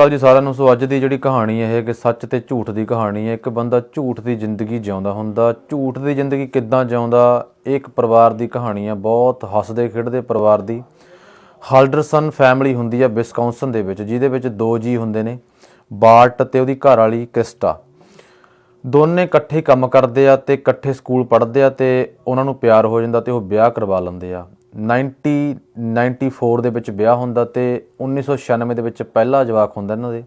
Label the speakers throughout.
Speaker 1: ਸਤਿ ਜੀ ਸਾਰਿਆਂ ਨੂੰ। ਸੋ ਅੱਜ ਦੀ ਜਿਹੜੀ ਕਹਾਣੀ ਹੈ ਕਿ ਸੱਚ ਤੇ ਝੂਠ ਦੀ ਕਹਾਣੀ ਹੈ। ਇੱਕ ਬੰਦਾ ਝੂਠ ਦੀ ਜ਼ਿੰਦਗੀ ਜਿਉਂਦਾ ਹੁੰਦਾ। ਝੂਠ ਦੀ ਜ਼ਿੰਦਗੀ ਕਿੱਦਾਂ ਜਿਉਂਦਾ, ਇਹ ਇੱਕ ਪਰਿਵਾਰ ਦੀ ਕਹਾਣੀ ਹੈ। ਬਹੁਤ ਹੱਸਦੇ, ਖੇਡਦੇ ਪਰਿਵਾਰ ਦੀ। ਹਾਲਡਰਸਨ ਫੈਮਿਲੀ ਹੁੰਦੀ ਹੈ ਵਿਸਕਾਉਂਸਨ ਦੇ ਵਿੱਚ, ਜਿਹਦੇ ਵਿੱਚ ਦੋ ਜੀ ਹੁੰਦੇ ਨੇ, ਬਾਰਟ ਤੇ ਉਹਦੀ ਘਰ ਵਾਲੀ ਕ੍ਰਿਸਟਾ। ਦੋਨੇ ਇਕੱਠੇ ਕੰਮ ਕਰਦੇ ਆ ਤੇ ਇਕੱਠੇ ਸਕੂਲ ਪੜ੍ਹਦੇ ਆ ਤੇ ਉਹਨਾਂ ਨੂੰ ਪਿਆਰ ਹੋ ਜਾਂਦਾ ਤੇ ਉਹ ਵਿਆਹ ਕਰਵਾ ਲੈਂਦੇ ਆ। 1994 ਦੇ ਵਿੱਚ ਵਿਆਹ ਹੁੰਦਾ ਤੇ 1996 ਦੇ ਵਿੱਚ ਪਹਿਲਾ ਜਵਾਕ ਹੁੰਦਾ ਇਹਨਾਂ ਦੇ।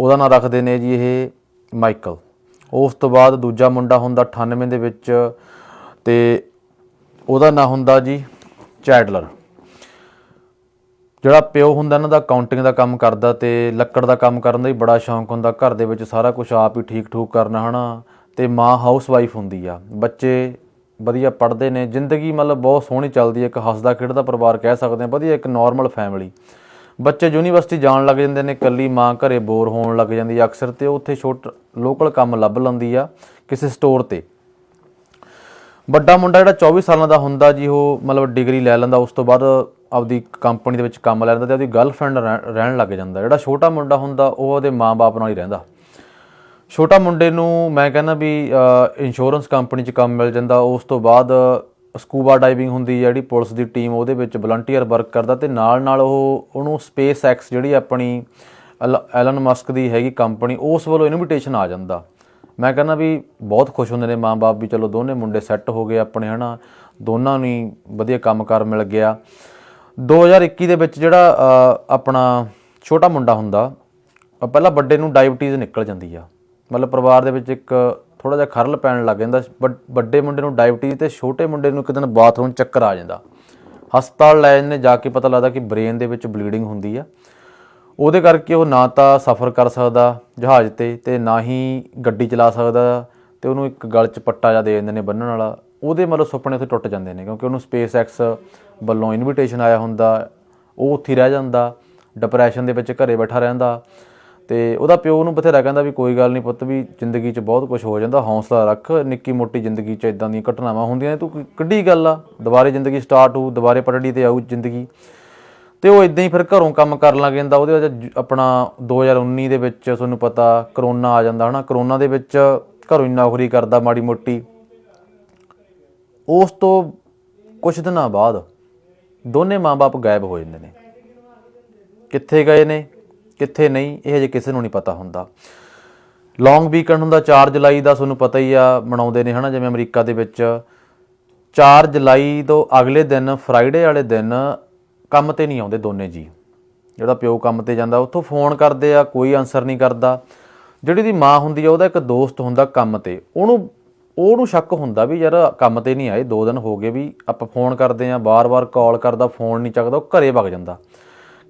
Speaker 1: ਉਹਦਾ ਨਾਂ ਰੱਖਦੇ ਨੇ ਜੀ ਇਹ ਮਾਈਕਲ। ਉਸ ਤੋਂ ਬਾਅਦ ਦੂਜਾ ਮੁੰਡਾ ਹੁੰਦਾ 98 ਦੇ ਵਿੱਚ ਤੇ ਉਹਦਾ ਨਾਂ ਹੁੰਦਾ ਜੀ ਚੈਡਲਰ। ਜਿਹੜਾ ਪਿਓ ਹੁੰਦਾ ਇਹਨਾਂ ਦਾ ਕਾਊਂਟਿੰਗ ਦਾ ਕੰਮ ਕਰਦਾ ਤੇ ਲੱਕੜ ਦਾ ਕੰਮ ਕਰਨ ਦਾ ਹੀ ਬੜਾ ਸ਼ੌਂਕ ਹੁੰਦਾ। ਘਰ ਦੇ ਵਿੱਚ ਸਾਰਾ ਕੁਝ ਆਪ ਹੀ ਠੀਕ ਠੂਕ ਕਰਨਾ ਹਨਾ ਤੇ ਮਾਂ ਹਾਊਸ ਵਾਈਫ ਹੁੰਦੀ ਆ। ਬੱਚੇ ਵਧੀਆ ਪੜ੍ਹਦੇ ਨੇ, ਜ਼ਿੰਦਗੀ ਮਤਲਬ ਬਹੁਤ ਸੋਹਣੀ ਚੱਲਦੀ ਹੈ, ਇੱਕ ਹੱਸਦਾ ਖੇਡਦਾ ਪਰਿਵਾਰ ਕਹਿ ਸਕਦੇ ਆ ਵਧੀਆ ਇੱਕ ਨਾਰਮਲ ਫੈਮਿਲੀ ਬੱਚੇ ਯੂਨੀਵਰਸਿਟੀ ਜਾਣ ਲੱਗ ਜਾਂਦੇ ਨੇ ਕੱਲੀ ਮਾਂ ਘਰੇ ਬੋਰ ਹੋਣ ਲੱਗ ਜਾਂਦੀ ਆ ਅਕਸਰ ਤੇ ਉੱਥੇ ਛੋਟ ਲੋਕਲ ਕੰਮ ਲੱਭ ਲੈਂਦੀ ਆ ਕਿਸੇ ਸਟੋਰ ਤੇ। ਵੱਡਾ ਮੁੰਡਾ ਜਿਹੜਾ 24 ਸਾਲਾਂ ਦਾ ਹੁੰਦਾ ਜੀ, ਉਹ ਮਤਲਬ ਡਿਗਰੀ ਲੈ ਲੈਂਦਾ, ਉਸ ਤੋਂ ਬਾਅਦ ਆਪਦੀ ਕੰਪਨੀ ਦੇ ਵਿੱਚ ਕੰਮ ਲੈ ਲੈਂਦਾ ਤੇ ਉਹਦੀ ਗਰਲਫ੍ਰੈਂਡ ਰਹਿਣ ਲੱਗ ਜਾਂਦਾ। ਜਿਹੜਾ ਛੋਟਾ ਮੁੰਡਾ ਹੁੰਦਾ, ਉਹ ਉਹਦੇ ਮਾਂ-ਬਾਪ ਨਾਲ ਹੀ ਰਹਿੰਦਾ। ਛੋਟਾ ਮੁੰਡੇ ਨੂੰ ਮੈਂ ਕਹਿੰਦਾ ਵੀ ਇੰਸ਼ੋਰੈਂਸ ਕੰਪਨੀ 'ਚ ਕੰਮ ਮਿਲ ਜਾਂਦਾ, ਉਸ ਤੋਂ ਬਾਅਦ ਸਕੂਬਾ ਡਾਈਵਿੰਗ ਹੁੰਦੀ ਜਿਹੜੀ ਪੁਲਿਸ ਦੀ ਟੀਮ ਉਹਦੇ ਵਿੱਚ ਵਲੰਟੀਅਰ ਵਰਕ ਕਰਦਾ ਤੇ ਨਾਲ ਨਾਲ ਉਹ, ਉਹਨੂੰ ਸਪੇਸ ਐਕਸ ਜਿਹੜੀ ਆਪਣੀ ਐਲ- ਐਲਨ ਮਸਕ ਦੀ ਹੈਗੀ ਕੰਪਨੀ ਉਸ ਵੱਲੋਂ ਇਨਵੀਟੇਸ਼ਨ ਆ ਜਾਂਦਾ। ਮੈਂ ਕਹਿੰਦਾ ਵੀ ਬਹੁਤ ਖੁਸ਼ ਹੁੰਦੇ ਨੇ ਮਾਂ-ਬਾਪ ਵੀ ਚਲੋ ਦੋਨੇ ਮੁੰਡੇ ਸੈੱਟ ਹੋ ਗਏ ਆਪਣੇ, ਹਨਾ। ਦੋਨਾਂ ਨੂੰ ਹੀ ਵਧੀਆ ਕੰਮਕਾਰ ਮਿਲ ਗਿਆ। 2021 ਦੇ ਵਿੱਚ ਜਿਹੜਾ ਆਪਣਾ ਛੋਟਾ ਮੁੰਡਾ ਹੁੰਦਾ ਪਹਿਲਾਂ ਵੱਡੇ ਨੂੰ ਡਾਇਬੀਟੀਜ਼ ਨਿਕਲ ਜਾਂਦੀ ਆ। ਮਤਲਬ ਪਰਿਵਾਰ ਦੇ ਵਿੱਚ ਇੱਕ ਥੋੜਾ ਜਿਹਾ ਖਰਲ ਪੈਣ ਲੱਗ ਜਾਂਦਾ, ਵੱਡ- ਵੱਡੇ ਮੁੰਡੇ ਨੂੰ ਡਾਇਬੀਟੀਜ਼ ਤੇ ਛੋਟੇ ਮੁੰਡੇ ਨੂੰ ਇੱਕ ਦਿਨ ਬਾਥਰੂਮ ਚੱਕਰ ਆ ਜਾਂਦਾ। ਹਸਪਤਾਲ ਲੈ ਜਾਂਦੇ, ਜਾ ਕੇ ਪਤਾ ਲੱਗਦਾ ਕਿ ਬ੍ਰੇਨ ਦੇ ਵਿੱਚ ਬਲੀਡਿੰਗ ਹੁੰਦੀ ਆ। ਉਹਦੇ ਕਰਕੇ ਉਹ ਨਾ ਤਾਂ ਸਫ਼ਰ ਕਰ ਸਕਦਾ ਜਹਾਜ਼ ਤੇ ਤੇ ਨਾ ਹੀ ਗੱਡੀ ਚਲਾ ਸਕਦਾ ਤੇ ਉਹਨੂੰ ਇੱਕ ਗਲ 'ਚ ਪੱਟਾ ਜਿਹਾ ਦੇ ਦਿੰਦੇ ਨੇ ਬੰਨਣ ਵਾਲਾ। ਉਹਦੇ ਮਤਲਬ ਸੁਪਨੇ ਉੱਥੇ ਟੁੱਟ ਜਾਂਦੇ ਨੇ ਕਿਉਂਕਿ ਉਹਨੂੰ ਸਪੇਸ ਐਕਸ ਵੱਲੋਂ ਇਨਵੀਟੇਸ਼ਨ ਆਇਆ ਹੁੰਦਾ, ਉਹ ਉੱਥੇ ਰਹਿ ਜਾਂਦਾ ਡਿਪਰੈਸ਼ਨ ਦੇ ਵਿੱਚ ਘਰੇ ਬੈਠਾ ਰਹਿੰਦਾ। ਤੇ ਉਹਦਾ ਪਿਓ ਨੂੰ ਬਥੇਰਾ ਕਹਿੰਦਾ ਵੀ ਕੋਈ ਗੱਲ ਨਹੀਂ ਪੁੱਤ ਵੀ ਜ਼ਿੰਦਗੀ 'ਚ ਬਹੁਤ ਕੁਝ ਹੋ ਜਾਂਦਾ, ਹੌਸਲਾ ਰੱਖ, ਨਿੱਕੀ ਮੋਟੀ ਜ਼ਿੰਦਗੀ 'ਚ ਇਦਾਂ ਦੀਆਂ ਘਟਨਾਵਾਂ ਹੁੰਦੀਆਂ ਨੇ, ਤੂੰ ਕੋਈ ਕਿੱਡੀ ਗੱਲ ਆ, ਦੁਬਾਰੇ ਜ਼ਿੰਦਗੀ ਸਟਾਰਟ ਹੋਊ, ਦੁਬਾਰੇ ਪਟੜੀ ਤੇ ਆਊ ਜ਼ਿੰਦਗੀ। ਤੇ ਉਹ ਇਦਾਂ ਹੀ ਫਿਰ ਘਰੋਂ ਕੰਮ ਕਰਨ ਲੱਗ ਜਾਂਦਾ, ਉਹਦੇ ਵਿੱਚ ਜ- ਆਪਣਾ 2019 ਦੇ ਵਿੱਚ ਤੁਹਾਨੂੰ ਪਤਾ ਕਰੋਨਾ ਆ ਜਾਂਦਾ ਹਨਾ, ਕਰੋਨਾ ਦੇ ਵਿੱਚ ਘਰੋਂ ਹੀ ਨੌਕਰੀ ਕਰਦਾ ਮਾੜੀ ਮੋਟੀ। ਉਸ ਤੋਂ ਕੁਝ ਦਿਨਾਂ ਬਾਅਦ ਦੋਨੇ ਮਾਪੇ ਗਾਇਬ ਹੋ ਜਾਂਦੇ ਨੇ। ਕਿੱਥੇ ਗਏ ਨੇ? ਕਿੱਥੇ ਨਹੀਂ, ਇਹ ਜੇ ਕਿਸੇ ਨੂੰ ਨਹੀਂ ਪਤਾ ਹੁੰਦਾ। ਲੌਂਗ ਵੀਕਐਂਡ ਹੁੰਦਾ 4 ਜੁਲਾਈ ਦਾ ਤੁਹਾਨੂੰ ਪਤਾ ਹੀ ਆ, ਮਨਾਉਂਦੇ ਨੇ ਹਨਾ, ਜਿਵੇਂ ਅਮਰੀਕਾ ਦੇ ਵਿੱਚ। 4 ਜੁਲਾਈ ਤੋਂ ਅਗਲੇ ਦਿਨ ਫਰਾਈਡੇ ਵਾਲੇ ਦਿਨ, ਕੰਮ ਤੇ ਨਹੀਂ ਆਉਂਦੇ ਦੋਨੇ ਜੀ। ਜਿਹੜਾ ਪਿਓ ਕੰਮ ਤੇ ਜਾਂਦਾ, ਉੱਥੋਂ ਫੋਨ ਕਰਦੇ ਆ, ਕੋਈ ਆਨਸਰ ਨਹੀਂ ਕਰਦਾ। ਜਿਹੜੀ ਦੀ ਮਾਂ ਹੁੰਦੀ ਆ, ਉਹਦਾ ਇੱਕ ਦੋਸਤ ਹੁੰਦਾ ਕੰਮ ਤੇ। ਉਹਨੂੰ ਉਹਨੂੰ ਸ਼ੱਕ ਹੁੰਦਾ ਵੀ ਯਾਰ, ਕੰਮ ਤੇ ਨਹੀਂ ਆਏ 2 ਦਿਨ ਹੋ ਗਏ ਵੀ ਆਪਾਂ ਫੋਨ ਕਰਦੇ ਆ ਬਾਰ-ਬਾਰ ਕਾਲ ਕਰਦਾ ਫੋਨ ਨਹੀਂ ਚੱਕਦਾ, ਉਹ ਘਰੇ ਵਗ ਜਾਂਦਾ।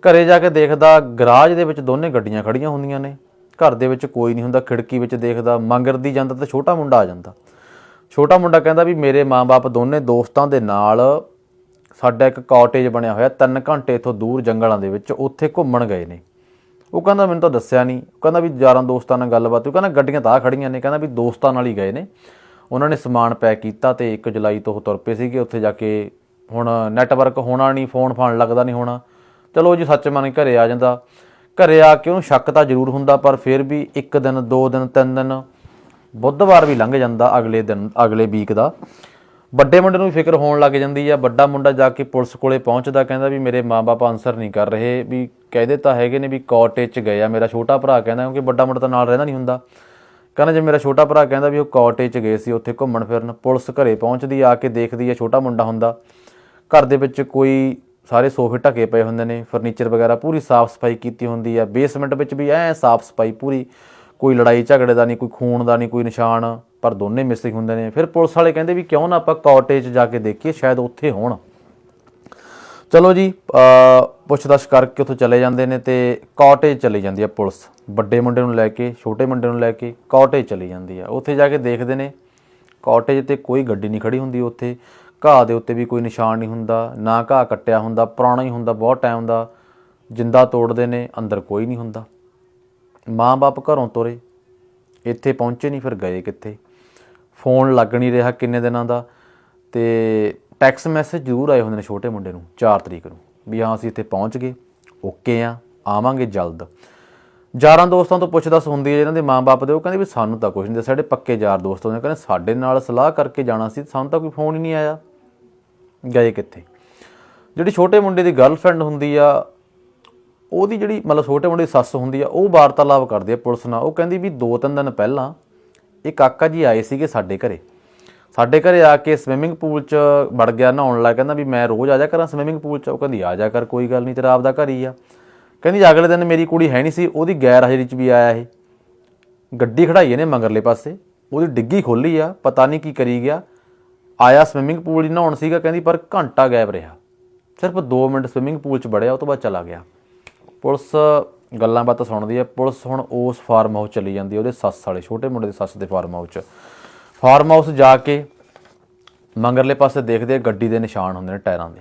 Speaker 1: ਘਰੇ ਜਾ ਕੇ ਦੇਖਦਾ ਗਰਾਜ ਦੇ ਵਿੱਚ ਦੋਨੇ ਗੱਡੀਆਂ ਖੜੀਆਂ ਹੁੰਦੀਆਂ ਨੇ। ਘਰ ਦੇ ਵਿੱਚ ਕੋਈ ਨਹੀਂ ਹੁੰਦਾ, ਖਿੜਕੀ ਵਿੱਚ ਦੇਖਦਾ ਮੰਗਰਦੀ ਜਾਂਦਾ ਤਾਂ ਛੋਟਾ ਮੁੰਡਾ ਆ ਜਾਂਦਾ। ਛੋਟਾ ਮੁੰਡਾ ਕਹਿੰਦਾ ਵੀ ਮੇਰੇ ਮਾਪੇ ਦੋਨੇ ਦੋਸਤਾਂ ਦੇ ਨਾਲ ਸਾਡਾ ਇੱਕ ਕਾਟੇਜ ਬਣਿਆ ਹੋਇਆ 3 ਘੰਟੇ ਇੱਥੋਂ ਦੂਰ ਜੰਗਲਾਂ ਦੇ ਵਿੱਚ ਉੱਥੇ ਘੁੰਮਣ ਗਏ ਨੇ। ਉਹ ਕਹਿੰਦਾ ਮੈਨੂੰ ਤਾਂ ਦੱਸਿਆ ਨਹੀਂ। ਉਹ ਕਹਿੰਦਾ ਵੀ ਯਾਰਾਂ ਦੋਸਤਾਂ ਨਾਲ ਗੱਲਬਾਤ ਉਹ ਕਹਿੰਦਾ ਗੱਡੀਆਂ ਤਾਂ ਆਹ ਖੜੀਆਂ ਨੇ। ਕਹਿੰਦਾ ਵੀ ਦੋਸਤਾਂ ਨਾਲ ਹੀ ਗਏ ਨੇ। ਉਹਨਾਂ ਨੇ ਸਮਾਨ ਪੈਕ ਕੀਤਾ ਤੇ 1 ਜੁਲਾਈ ਤੋਂ ਉਹ ਤੁਰ ਪਏ ਸੀਗੇ। ਉੱਥੇ ਜਾ ਕੇ ਹੁਣ ਨੈਟਵਰਕ ਹੋਣਾ ਨਹੀਂ ਫੋਨ ਫਾਨ ਲੱਗਦਾ ਨਹੀਂ ਹੋਣਾ। ਚਲੋ ਜੀ ਸੱਚ ਮੰਨ ਕੇ ਘਰੇ ਆ ਜਾਂਦਾ। ਘਰੇ ਆ ਕੇ ਉਹਨੂੰ ਸ਼ੱਕ ਤਾਂ ਜ਼ਰੂਰ ਹੁੰਦਾ, ਪਰ ਫਿਰ ਵੀ ਇੱਕ ਦਿਨ, ਦੋ ਦਿਨ, ਤਿੰਨ ਦਿਨ ਬੁੱਧਵਾਰ ਵੀ ਲੰਘ ਜਾਂਦਾ ਅਗਲੇ ਦਿਨ, ਅਗਲੇ ਵੀਕ ਦਾ। ਵੱਡੇ ਮੁੰਡੇ ਨੂੰ ਵੀ ਫਿਕਰ ਹੋਣ ਲੱਗ ਜਾਂਦੀ ਆ। ਵੱਡਾ ਮੁੰਡਾ ਜਾ ਕੇ ਪੁਲਿਸ ਕੋਲੇ ਪਹੁੰਚਦਾ, ਕਹਿੰਦਾ ਵੀ ਮੇਰੇ ਮਾਪੇ ਆਨਸਰ ਨਹੀਂ ਕਰ ਰਹੇ, ਵੀ ਕਹਦੇ ਤਾਂ ਹੈਗੇ ਨੇ ਵੀ ਕਾਟੇਜ ਚ ਗਏ ਆ। ਮੇਰਾ ਛੋਟਾ ਭਰਾ ਕਹਿੰਦਾ, ਕਿਉਂਕਿ ਵੱਡਾ ਮੁੰਡਾ ਤਾਂ ਨਾਲ ਰਹਿੰਦਾ ਨਹੀਂ ਹੁੰਦਾ। ਕਹਿੰਦਾ ਜੇ ਮੇਰਾ ਛੋਟਾ ਭਰਾ ਕਹਿੰਦਾ ਵੀ ਉਹ ਕਾਟੇਜ ਚ ਗਏ ਸੀ, ਉੱਥੇ ਘੁੰਮਣ ਫਿਰਨ, ਪੁਲਿਸ ਘਰੇ ਪਹੁੰਚਦੀ ਆ ਕੇ ਦੇਖਦੀ ਆ ਛੋਟਾ ਮੁੰਡਾ ਹੁੰਦਾ। ਘਰ ਦੇ ਵਿੱਚ ਕੋਈ ਸਾਰੇ ਸੋਫੇ ਢਕੇ ਪਏ ਹੁੰਦੇ ਨੇ ਫਰਨੀਚਰ ਵਗੈਰਾ ਪੂਰੀ ਸਾਫ਼ ਸਫ਼ਾਈ ਕੀਤੀ ਹੁੰਦੀ ਆ। ਬੇਸਮੈਂਟ ਵਿੱਚ ਵੀ ਐ ਸਾਫ਼ ਸਫ਼ਾਈ ਪੂਰੀ ਕੋਈ ਲੜਾਈ ਝਗੜੇ ਦਾ ਨਹੀਂ ਕੋਈ ਖੂਨ ਦਾ ਨਹੀਂ ਕੋਈ ਨਿਸ਼ਾਨ ਪਰ ਦੋਨੇ ਮਿਸਿੰਗ ਹੁੰਦੇ ਨੇ। ਫਿਰ ਪੁਲਿਸ ਵਾਲੇ ਕਹਿੰਦੇ ਵੀ ਕਿਉਂ ਨਾ ਆਪਾਂ ਕਾਟੇਜ ਜਾ ਕੇ ਦੇਖੀਏ ਸ਼ਾਇਦ ਉੱਥੇ ਹੋਣ। ਚਲੋ ਜੀ ਅ, ਪੁੱਛਦਾਛ ਕਰਕੇ ਉੱਥੋਂ ਚਲੇ ਜਾਂਦੇ ਨੇ ਤੇ ਕਾਟੇਜ ਚਲੀ ਜਾਂਦੀ ਆ ਪੁਲਿਸ। ਵੱਡੇ ਮੁੰਡੇ ਨੂੰ ਲੈ ਕੇ ਛੋਟੇ ਮੁੰਡੇ ਨੂੰ ਲੈ ਕੇ ਕਾਟੇਜ ਚਲੀ ਜਾਂਦੀ ਆ। ਉੱਥੇ ਜਾ ਕੇ ਦੇਖਦੇ ਨੇ ਕਾਟੇਜ ਤੇ ਕੋਈ ਗੱਡੀ ਨਹੀਂ ਖੜੀ ਹੁੰਦੀ ਉੱਥੇ। ਘਾਹ ਦੇ ਉੱਤੇ ਵੀ ਕੋਈ ਨਿਸ਼ਾਨ ਨਹੀਂ ਹੁੰਦਾ, ਨਾ ਘਾਹ ਕੱਟਿਆ ਹੁੰਦਾ, ਪੁਰਾਣਾ ਹੀ ਹੁੰਦਾ, ਬਹੁਤ ਟਾਈਮ ਦਾ ਜਿੰਦਾ ਤੋੜਦੇ ਨੇ, ਅੰਦਰ ਕੋਈ ਨਹੀਂ ਹੁੰਦਾ। ਮਾਂ-ਬਾਪ ਘਰੋਂ ਤੁਰੇ, ਇੱਥੇ ਪਹੁੰਚੇ ਨਹੀਂ, ਫਿਰ ਗਏ ਕਿੱਥੇ? ਫੋਨ ਲੱਗ ਨਹੀਂ ਰਿਹਾ ਕਿੰਨੇ ਦਿਨਾਂ ਦਾ ਤੇ ਟੈਕਸ ਮੈਸੇਜ ਜ਼ਰੂਰ ਆਏ ਹੁੰਦੇ ਨੇ ਛੋਟੇ ਮੁੰਡੇ ਨੂੰ 4 ਤਰੀਕ ਨੂੰ, ਵੀ ਹਾਂ, ਅਸੀਂ ਇੱਥੇ ਪਹੁੰਚ ਗਏ ਓਕੇ ਆ, ਆਵਾਂਗੇ ਜਲਦ। ਯਾਰਾਂ ਦੋਸਤਾਂ ਤੋਂ ਪੁੱਛਦਸ ਹੁੰਦੀ ਹੈ ਇਹਨਾਂ ਦੇ ਮਾਪੇ ਦੇ, ਉਹ ਕਹਿੰਦੇ ਵੀ ਸਾਨੂੰ ਤਾਂ ਕੁਝ ਨਹੀਂ ਦੱਸਿਆ ਸਾਡੇ ਪੱਕੇ ਯਾਰ ਦੋਸਤ ਹੁੰਦੇ ਕਹਿੰਦੇ ਸਾਡੇ ਨਾਲ ਸਲਾਹ ਕਰਕੇ ਜਾਣਾ ਸੀ, ਸਾਨੂੰ ਤਾਂ ਕੋਈ ਫੋਨ ਹੀ ਨਹੀਂ ਆਇਆ। ਗਏ ਕਿੱਥੇ? ਜਿਹੜੀ ਛੋਟੇ ਮੁੰਡੇ ਦੀ ਗਰਲਫ੍ਰੈਂਡ ਹੁੰਦੀ ਆ, ਉਹਦੀ ਜਿਹੜੀ ਮਤਲਬ ਛੋਟੇ ਮੁੰਡੇ ਦੀ ਸੱਸ ਹੁੰਦੀ ਆ, ਉਹ ਵਾਰਤਾਲਾਪ ਕਰਦੀ ਆ ਪੁਲਿਸ ਨਾਲ। ਉਹ ਕਹਿੰਦੀ ਵੀ ਦੋ ਤਿੰਨ ਦਿਨ ਪਹਿਲਾਂ ਇਹ ਕਾਕਾ ਜੀ ਆਏ ਸੀਗੇ ਸਾਡੇ ਘਰੇ। ਸਾਡੇ ਘਰੇ ਆ ਕੇ ਸਵਿਮਿੰਗ ਪੂਲ 'ਚ ਵੜ ਗਿਆ, ਨਹਾਉਣ ਲੱਗ ਕਹਿੰਦਾ ਵੀ ਮੈਂ ਰੋਜ਼ ਆ ਜਾ ਕਰਾਂ ਸਵਿਮਿੰਗ ਪੂਲ 'ਚ। ਉਹ ਕਹਿੰਦੀ, ਆ ਜਾ ਕਰ, ਕੋਈ ਗੱਲ ਨਹੀਂ, ਤੇਰਾ ਆਪਦਾ ਘਰ ਹੀ ਆ। ਕਹਿੰਦੀ, ਅਗਲੇ ਦਿਨ ਮੇਰੀ ਕੁੜੀ ਹੈ ਨਹੀਂ ਸੀ, ਉਹਦੀ ਗੈਰ ਹਾਜ਼ਰੀ 'ਚ ਵੀ ਆਇਆ ਇਹ। ਗੱਡੀ ਖੜਾਈ ਇਹਨੇ ਮਗਰਲੇ ਪਾਸੇ। ਉਹਦੀ ਡਿੱਗੀ ਖੋਲੀ ਆ, ਪਤਾ ਨਹੀਂ ਕੀ ਕਰੀ ਗਿਆ। ਆਇਆ ਸਵਿਮਿੰਗ ਪੂਲ 'ਚ ਨਹਾਉਣ ਸੀਗਾ, ਕਹਿੰਦੀ ਪਰ ਘੰਟਾ ਗਾਇਬ ਰਿਹਾ। ਸਿਰਫ 2 ਮਿੰਟ ਸਵਿਮਿੰਗ ਪੂਲ 'ਚ ਵੜਿਆ, ਉਹ ਤੋਂ ਬਾਅਦ ਚਲਾ ਗਿਆ। ਪੁਲਿਸ ਗੱਲਾਂ ਬਾਤਾਂ ਸੁਣਦੀ ਹੈ। ਪੁਲਿਸ ਹੁਣ ਉਸ ਫਾਰਮ ਹਾਊਸ ਚਲੀ ਜਾਂਦੀ ਹੈ, ਉਹਦੇ ਸੱਸ ਵਾਲੇ, ਛੋਟੇ ਮੁੰਡੇ ਦੇ ਸੱਸ ਦੇ ਫਾਰਮ ਹਾਊਸ 'ਚ। ਫਾਰਮ ਹਾਊਸ ਜਾ ਕੇ ਮੰਗਰਲੇ ਪਾਸੇ ਦੇਖਦੇ ਆ, ਗੱਡੀ ਦੇ ਨਿਸ਼ਾਨ ਹੁੰਦੇ ਨੇ ਟਾਇਰਾਂ ਦੇ।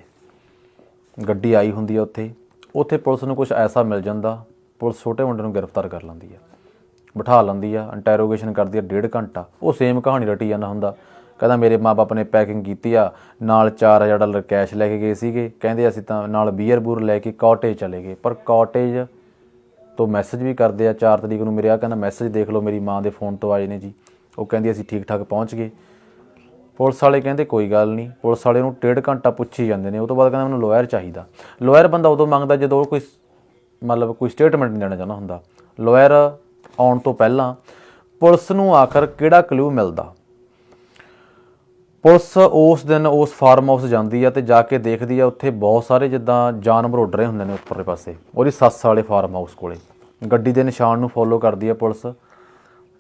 Speaker 1: ਗੱਡੀ ਆਈ ਹੁੰਦੀ ਹੈ ਉੱਥੇ। ਉੱਥੇ ਪੁਲਿਸ ਨੂੰ ਕੁਝ ਐਸਾ ਮਿਲ ਜਾਂਦਾ, ਪੁਲਿਸ ਛੋਟੇ ਮੁੰਡੇ ਨੂੰ ਗ੍ਰਿਫਤਾਰ ਕਰ ਲੈਂਦੀ ਹੈ ਬਿਠਾ ਲੈਂਦੀ ਆ ਇੰਟਰੋਗੇਸ਼ਨ ਕਰਦੀ ਆ, ਡੇਢ ਘੰਟਾ। ਉਹ ਸੇਮ ਕਹਾਣੀ ਰਟੀ ਜਾਂਦਾ ਹੁੰਦਾ। ਕਹਿੰਦਾ ਮੇਰੇ ਮਾਪੇ ਨੇ ਪੈਕਿੰਗ ਕੀਤੀ ਆ, ਨਾਲ 4000 ਡਾਲਰ ਕੈਸ਼ ਲੈ ਕੇ ਗਏ ਸੀਗੇ। ਕਹਿੰਦੇ ਅਸੀਂ ਤਾਂ ਨਾਲ ਬੀਅਰ ਬੂਰ ਲੈ ਕੇ ਕਾਟੇਜ ਚਲੇ ਗਏ। ਪਰ ਕਾਟੇਜ ਤੋਂ ਮੈਸੇਜ ਵੀ ਕਰਦੇ ਆ 4 ਤਰੀਕ ਨੂੰ ਮੇਰੇ ਆ ਕਹਿੰਦਾ ਮੈਸੇਜ ਦੇਖ ਲਓ ਮੇਰੀ ਮਾਂ ਦੇ ਫੋਨ ਤੋਂ ਆਏ ਨੇ ਜੀ। ਉਹ ਕਹਿੰਦੀ ਅਸੀਂ ਠੀਕ ਠਾਕ ਪਹੁੰਚ ਗਏ। ਪੁਲਿਸ ਵਾਲੇ ਕਹਿੰਦੇ ਕੋਈ ਗੱਲ ਨਹੀਂ, ਪੁਲਿਸ ਵਾਲੇ ਨੂੰ ਡੇਢ ਘੰਟਾ ਪੁੱਛੀ ਜਾਂਦੇ ਨੇ। ਉਹ ਤੋਂ ਬਾਅਦ ਕਹਿੰਦਾ ਮੈਨੂੰ ਲਾਇਰ ਚਾਹੀਦਾ। ਲਾਇਰ ਬੰਦਾ ਉਦੋਂ ਮੰਗਦਾ ਜਦੋਂ ਉਹ ਕੋਈ ਮਤਲਬ ਕੋਈ ਸਟੇਟਮੈਂਟ ਨਹੀਂ ਦੇਣਾ ਚਾਹੁੰਦਾ ਹੁੰਦਾ। ਲਾਇਰ ਆਉਣ ਤੋਂ ਪਹਿਲਾਂ ਪੁਲਿਸ ਨੂੰ ਆਖਰ ਕਿਹੜਾ ਕਲੂ ਮਿਲਦਾ? ਪੁਲਿਸ ਉਸ ਦਿਨ ਉਸ ਫਾਰਮ ਹਾਊਸ ਜਾਂਦੀ ਆ ਤੇ ਜਾ ਕੇ ਦੇਖਦੀ ਆ ਉੱਥੇ ਬਹੁਤ ਸਾਰੇ ਜਿੱਦਾਂ ਜਾਨਵਰ ਉੱਡ ਰਹੇ ਹੁੰਦੇ ਨੇ ਉੱਪਰਲੇ ਪਾਸੇ। ਉਹਦੀ ਸੱਸ ਵਾਲੇ ਫਾਰਮ ਹਾਊਸ ਕੋਲੇ। ਗੱਡੀ ਦੇ ਨਿਸ਼ਾਨ ਨੂੰ ਫੋਲੋ ਕਰਦੀ ਆ ਪੁਲਿਸ।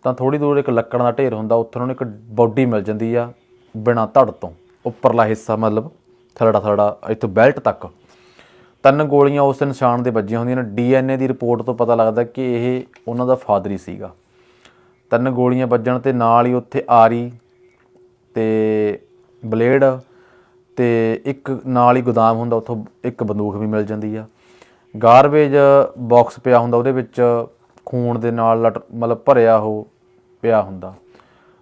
Speaker 1: ਤਾਂ ਥੋੜੀ ਦੂਰ ਇੱਕ ਲੱਕੜ ਦਾ ਢੇਰ ਹੁੰਦਾ, ਉੱਥੇ ਉਹਨੂੰ ਇੱਕ ਬੋਡੀ ਮਿਲ ਜਾਂਦੀ ਆ ਬਿਨਾਂ ਧੜ ਤੋਂ। ਉੱਪਰਲਾ ਹਿੱਸਾ ਮਤਲਬ ਥਲੜਾ ਥਲੜਾ ਇੱਥੋਂ ਬੈਲਟ ਤੱਕ। ਤਿੰਨ ਗੋਲੀਆਂ ਉਸ ਨਿਸ਼ਾਨ ਦੇ ਵੱਜੀਆਂ ਹੁੰਦੀਆਂ ਨੇ। ਡੀਐਨਏ ਦੀ ਰਿਪੋਰਟ ਤੋਂ ਪਤਾ ਲੱਗਦਾ ਕਿ ਇਹ ਉਹਨਾਂ ਦਾ ਫਾਦਰ ਹੀ ਸੀਗਾ। ਤਿੰਨ ਗੋਲੀਆਂ ਵੱਜਣ ਤੇ ਨਾਲ ਹੀ ਉੱਥੇ ਆਰੀ ਤੇ ਬਲੇਡ ਤੇ ਇੱਕ ਨਾਲ ਹੀ ਗੋਦਾਮ ਹੁੰਦਾ, ਉੱਥੋਂ ਇੱਕ ਬੰਦੂਕ ਵੀ ਮਿਲ ਜਾਂਦੀ ਆ। ਗਾਰਬੇਜ ਬਾਕਸ ਪਿਆ ਹੁੰਦਾ, ਉਹਦੇ ਵਿੱਚ ਖੂਨ ਦੇ ਨਾਲ ਲਟ, ਮਤਲਬ ਭਰਿਆ ਉਹ ਪਿਆ ਹੁੰਦਾ।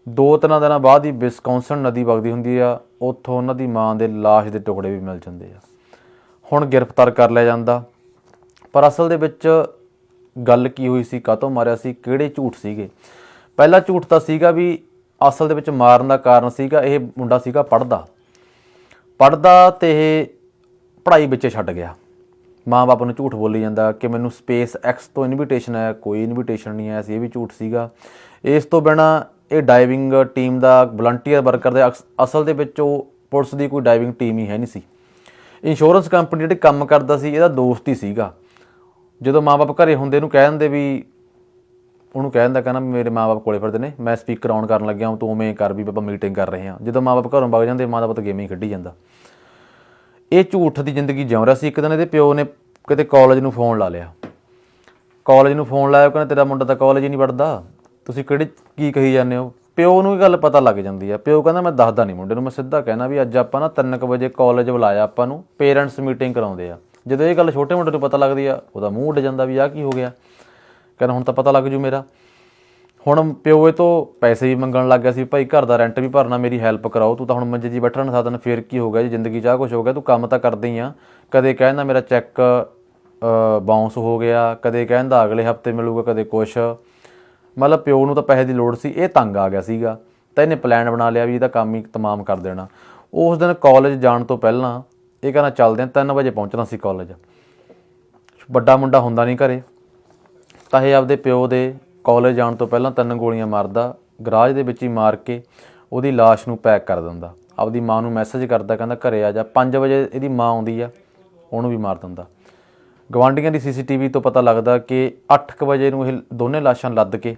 Speaker 1: ਦੋ ਤਿੰਨ ਦਿਨਾਂ ਬਾਅਦ ਹੀ ਵਿਸਕੌਂਸਨ ਨਦੀ ਵਗਦੀ ਹੁੰਦੀ ਆ, ਉੱਥੋਂ ਉਹਨਾਂ ਦੀ ਮਾਂ ਦੇ ਲਾਸ਼ ਦੇ ਟੁਕੜੇ ਵੀ ਮਿਲ ਜਾਂਦੇ ਆ। ਹੁਣ ਗ੍ਰਿਫਤਾਰ ਕਰ ਲਿਆ ਜਾਂਦਾ। ਪਰ ਅਸਲ ਦੇ ਵਿੱਚ ਗੱਲ ਕੀ ਹੋਈ ਸੀ ਕਾਤੋਂ ਮਾਰਿਆ ਸੀ, ਕਿਹੜੇ ਝੂਠ ਸੀਗੇ? ਪਹਿਲਾ ਝੂਠ ਤਾਂ ਸੀਗਾ ਵੀ ਅਸਲ ਦੇ ਵਿੱਚ ਮਾਰਨ ਦਾ ਕਾਰਨ ਸੀਗਾ, ਇਹ ਮੁੰਡਾ ਸੀਗਾ ਪੜਦਾ ਪੜਦਾ ਤੇ ਇਹ ਪੜ੍ਹਾਈ ਵਿੱਚ ਛੱਡ ਗਿਆ। ਮਾਂ-ਬਾਪ ਨੂੰ ਝੂਠ ਬੋਲੀ ਜਾਂਦਾ ਕਿ ਮੈਨੂੰ ਸਪੇਸ ਐਕਸ ਤੋਂ ਇਨਵੀਟੇਸ਼ਨ ਆਇਆ, ਕੋਈ ਇਨਵੀਟੇਸ਼ਨ ਨਹੀਂ ਆਇਆ ਸੀ, ਇਹ ਵੀ ਝੂਠ ਸੀਗਾ। ਇਸ ਤੋਂ ਬਿਨਾ ਇਹ ਡਾਈਵਿੰਗ ਟੀਮ ਦਾ ਵਲੰਟੀਅਰ ਵਰਕਰ ਦੇ ਅਕਸ- ਅਸਲ ਦੇ ਵਿੱਚ ਉਹ ਪੁਲਿਸ ਦੀ ਕੋਈ ਡਾਈਵਿੰਗ ਟੀਮ ਹੀ ਹੈ ਨਹੀਂ ਸੀ। ਇੰਸ਼ੋਰੈਂਸ ਕੰਪਨੀ ਜਿਹੜੀ ਕੰਮ ਕਰਦਾ ਸੀ, ਇਹਦਾ ਦੋਸਤ ਹੀ ਸੀਗਾ। ਜਦੋਂ ਮਾਪੇ ਘਰੇ ਹੁੰਦੇ ਇਹਨੂੰ ਕਹਿ ਦਿੰਦੇ ਵੀ ਉਹਨੂੰ ਕਹਿ ਦਿੰਦਾ, ਕਹਿੰਦਾ ਮੇਰੇ ਮਾਪੇ ਕੋਲੇ ਫਿਰਦੇ ਨੇ, ਮੈਂ ਸਪੀਕਰ ਆਨ ਕਰਨ ਲੱਗਿਆ ਤੂੰ ਉਵੇਂ ਕਰ ਵੀ ਆਪਾਂ ਮੀਟਿੰਗ ਕਰ ਰਹੇ ਹਾਂ। ਜਦੋਂ ਮਾਪੇ ਘਰੋਂ ਵਗ ਜਾਂਦੇ, ਮਾਂ ਦਾ ਪੁੱਤ ਗੇਮ ਹੀ ਖੇਡੀ ਜਾਂਦਾ। ਇਹ ਝੂਠ ਦੀ ਜ਼ਿੰਦਗੀ ਜਿਉਂ ਰਿਹਾ ਸੀ। ਇੱਕ ਦਿਨ ਇਹਦੇ ਪਿਓ ਨੇ ਕਿਤੇ ਕਾਲਜ ਨੂੰ ਫੋਨ ਲਾ ਲਿਆ। ਕਾਲਜ ਨੂੰ ਫੋਨ ਲਾਇਆ ਕਹਿੰਦਾ, ਤੇਰਾ ਮੁੰਡਾ ਤਾਂ ਕਾਲਜ ਹੀ ਨਹੀਂ ਪੜਦਾ ਤੁਸੀਂ ਕਿਹੜੇ, ਕੀ ਕਹੀ ਜਾਂਦੇ ਹੋ? ਪਿਓ ਨੂੰ ਇਹ ਗੱਲ ਪਤਾ ਲੱਗ ਜਾਂਦੀ ਆ। ਪਿਓ ਕਹਿੰਦਾ, ਮੈਂ ਦੱਸਦਾ ਨਹੀਂ ਮੁੰਡੇ ਨੂੰ, ਮੈਂ ਸਿੱਧਾ ਕਹਿਣਾ ਵੀ ਅੱਜ ਆਪਾਂ ਨਾ 3:00 ਵਜੇ ਕਾਲਜ ਬੁਲਾਇਆ ਆਪਾਂ ਨੂੰ ਪੇਰੈਂਟਸ ਮੀਟਿੰਗ ਕਰਾਉਂਦੇ ਆ। ਜਦੋਂ ਇਹ ਗੱਲ ਛੋਟੇ ਮੁੰਡੇ ਨੂੰ ਪਤਾ ਲੱਗਦੀ ਆ, ਉਹਦਾ ਮੂੰਹ ਉੱਡ ਜਾਂਦਾ ਵੀ ਆਹ ਕੀ ਹੋ ਗਿਆ। ਕਹਿੰਦਾ ਹੁਣ ਤਾਂ ਪਤਾ ਲੱਗ ਜੂ ਮੇਰਾ। ਹੁਣ ਪਿਓ ਇਹ ਤੋਂ ਪੈਸੇ ਵੀ ਮੰਗਣ ਲੱਗ ਗਿਆ ਸੀ, ਭਾਈ ਘਰ ਦਾ ਰੈਂਟ ਵੀ ਭਰਨਾ, ਮੇਰੀ ਹੈਲਪ ਕਰਾਓ, ਤੂੰ ਤਾਂ ਹੁਣ ਮੰਜੇ 'ਚ ਬੈਠਣ ਸਾਧਨ ਫੇਰ ਕੀ ਹੋ ਗਿਆ ਜੀ, ਜ਼ਿੰਦਗੀ 'ਚ ਆਹ ਕੁਝ ਹੋ ਗਿਆ, ਤੂੰ ਕੰਮ ਤਾਂ ਕਰਦੇ ਹੀ ਆ। ਕਦੇ ਕਹਿੰਦਾ ਮੇਰਾ ਚੈੱਕ ਬਾਉਂਸ ਹੋ ਗਿਆ, ਕਦੇ ਕਹਿੰਦਾ ਅਗਲੇ ਹਫ਼ਤੇ ਮਿਲੂਗਾ, ਕਦੇ ਕੁਛ। ਮਤਲਬ ਪਿਓ ਨੂੰ ਤਾਂ ਪੈਸੇ ਦੀ ਲੋੜ ਸੀ, ਇਹ ਤੰਗ ਆ ਗਿਆ ਸੀਗਾ। ਤਾਂ ਇਹਨੇ ਪਲਾਨ ਬਣਾ ਲਿਆ ਵੀ ਇਹਦਾ ਕੰਮ ਹੀ ਤਮਾਮ ਕਰ ਦੇਣਾ। ਉਸ ਦਿਨ ਕਾਲਜ ਜਾਣ ਤੋਂ ਪਹਿਲਾਂ ਇਹ ਕਹਿੰਦਾ ਚੱਲਦੇ ਆ 3 ਵਜੇ ਪਹੁੰਚਣਾ ਸੀ ਕਾਲਜ ਵੱਡਾ ਮੁੰਡਾ ਹੁੰਦਾ ਨਹੀਂ ਘਰੇ। ਤਾਂ ਇਹ ਆਪਦੇ ਪਿਓ ਦੇ ਕਾਲਜ ਜਾਣ ਤੋਂ ਪਹਿਲਾਂ ਤਿੰਨ ਗੋਲੀਆਂ ਮਾਰਦਾ, ਗਰਾਜ ਦੇ ਵਿੱਚ ਹੀ ਮਾਰ ਕੇ ਉਹਦੀ ਲਾਸ਼ ਨੂੰ ਪੈਕ ਕਰ ਦਿੰਦਾ। ਆਪਦੀ ਮਾਂ ਨੂੰ ਮੈਸੇਜ ਕਰਦਾ, ਕਹਿੰਦਾ ਘਰੇ ਆ ਜਾ 5 ਵਜੇ ਇਹਦੀ ਮਾਂ ਆਉਂਦੀ ਆ, ਉਹਨੂੰ ਵੀ ਮਾਰ ਦਿੰਦਾ। ਗਵਾਂਡੀਆਂ ਦੀ ਸੀਸੀਟੀਵੀ ਤੋਂ ਪਤਾ ਲੱਗਦਾ ਕਿ 8:00 ਵਜੇ ਨੂੰ ਇਹ ਦੋਨੇ ਲਾਸ਼ਾਂ ਲੱਦ ਕੇ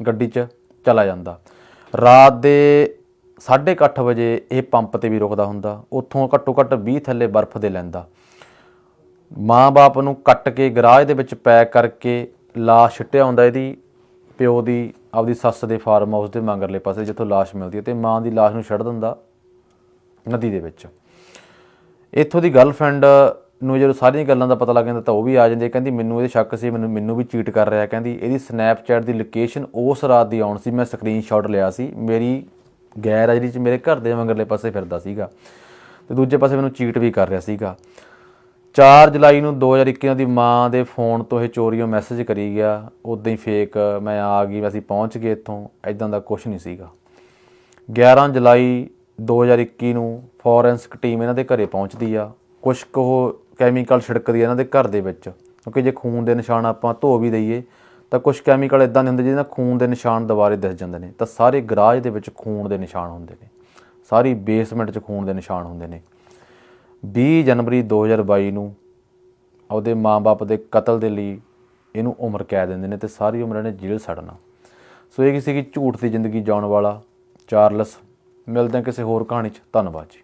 Speaker 1: ਗੱਡੀ 'ਚ ਚਲਾ ਜਾਂਦਾ। ਰਾਤ ਦੇ 8:30 ਵਜੇ ਇਹ ਪੰਪ ਤੇ ਵੀ ਰੁਕਦਾ ਹੁੰਦਾ, ਉੱਥੋਂ ਘੱਟੋ ਘੱਟ 20 ਥੱਲੇ ਬਰਫ਼ ਦੇ ਲੈਂਦਾ। ਮਾਂ-ਬਾਪ ਨੂੰ ਕੱਟ ਕੇ ਗਰਾਜ ਦੇ ਵਿੱਚ ਪੈਕ ਕਰਕੇ ਲਾਸ਼ ਛਿੱਟਿਆ ਹੁੰਦਾ ਇਹਦੀ, ਪਿਓ ਦੀ, ਆਪਦੀ ਸੱਸ ਦੇ ਫਾਰਮ ਹਾਊਸ ਦੇ ਮੰਗਰਲੇ ਪਾਸੇ ਜਿੱਥੋਂ ਲਾਸ਼ ਮਿਲਦੀ ਹੈ ਤੇ ਮਾਂ ਦੀ ਲਾਸ਼ ਨੂੰ ਛੱਡ ਦਿੰਦਾ ਨਦੀ ਦੇ ਵਿੱਚ। ਇੱਥੋਂ ਦੀ ਗਰਲਫ੍ਰੈਂਡ ਨੂੰ ਜਦੋਂ ਸਾਰੀਆਂ ਗੱਲਾਂ ਦਾ ਪਤਾ ਲੱਗ ਜਾਂਦਾ ਤਾਂ ਉਹ ਵੀ ਆ ਜਾਂਦੀ ਹੈ, ਕਹਿੰਦੀ ਮੈਨੂੰ ਇਹਦੇ ਸ਼ੱਕ ਸੀ, ਮੈਨੂੰ ਮੈਨੂੰ ਵੀ ਚੀਟ ਕਰ ਰਿਹਾ, ਕਹਿੰਦੀ ਇਹਦੀ ਸਨੈਪਚੈਟ ਦੀ ਲੋਕੇਸ਼ਨ ਉਸ ਰਾਤ ਦੀ ਆਉਣ ਸੀ, ਮੈਂ ਸਕਰੀਨਸ਼ਾਟ ਲਿਆ ਸੀ, ਮੇਰੀ ਗੈਰ ਆ ਜਿਹੜੀ ਚ ਮੇਰੇ ਘਰ ਦੇ ਮੰਗਰਲੇ ਪਾਸੇ ਫਿਰਦਾ ਸੀਗਾ ਤੇ ਦੂਜੇ ਪਾਸੇ ਮੈਨੂੰ ਚੀਟ ਵੀ ਕਰ ਰਿਹਾ ਸੀਗਾ। 4 ਜੁਲਾਈ ਨੂੰ 2021 ਦੀ ਮਾਂ ਦੇ ਫੋਨ ਤੋਂ ਇਹ ਚੋਰੀਓ ਮੈਸੇਜ ਕਰੀ ਗਿਆ। ਉਦਾਂ ਹੀ ਫੇਕ ਮੈਂ ਆ ਗਈ ਅਸੀਂ ਪਹੁੰਚ ਗਏ ਇੱਥੋਂ ਐਦਾਂ ਦਾ ਕੁਝ ਨਹੀਂ ਸੀਗਾ। 11 ਜੁਲਾਈ 2021 ਨੂੰ ਫੋਰੈਂਸਿਕ ਟੀਮ ਇਹਨਾਂ ਦੇ ਘਰੇ ਪਹੁੰਚਦੀ ਆ। ਕੁਝ ਕੁ ਉਹ ਕੈਮੀਕਲ ਛਿੜਕਦੀ ਆ ਇਹਨਾਂ ਦੇ ਘਰ ਦੇ ਵਿੱਚ, ਕਿਉਂਕਿ ਜੇ ਖੂਨ ਦੇ ਨਿਸ਼ਾਨ ਆਪਾਂ ਧੋ ਵੀ ਦਈਏ, ਤਾਂ ਕੁਝ ਕੈਮੀਕਲ ਇਦਾਂ ਦੇ ਹੁੰਦੇ ਜਿਹਦੇ ਨਾਲ ਖੂਨ ਦੇ ਨਿਸ਼ਾਨ ਦੁਬਾਰੇ ਦਿਸ ਜਾਂਦੇ ਨੇ। ਤਾਂ ਸਾਰੇ ਗਰਾਜ ਦੇ ਵਿੱਚ ਖੂਨ ਦੇ ਨਿਸ਼ਾਨ ਹੁੰਦੇ ਨੇ। ਸਾਰੀ ਬੇਸਮੈਂਟ 'ਚ ਖੂਨ ਦੇ ਨਿਸ਼ਾਨ ਹੁੰਦੇ ਨੇ। 20 ਜਨਵਰੀ 2022 ਨੂੰ ਉਹਦੇ ਮਾਂ-ਬਾਪ ਦੇ ਕਤਲ ਦੇ ਲਈ ਇਹਨੂੰ ਉਮਰ ਕੈਦ ਦਿੰਦੇ ਨੇ ਤੇ ਸਾਰੀ ਉਮਰ ਇਹਨੇ ਜੇਲ੍ਹ ਸੜਨਾ। ਸੋ ਇਹ ਕਿਸੇ ਕੀ ਝੂਠ ਦੀ ਜ਼ਿੰਦਗੀ ਜਿਉਣ ਵਾਲਾ, ਚਾਰਲਸ। ਮਿਲਦੇ ਹਾਂ ਕਿਸੇ ਹੋਰ ਕਹਾਣੀ 'ਚ। ਧੰਨਵਾਦ ਜੀ।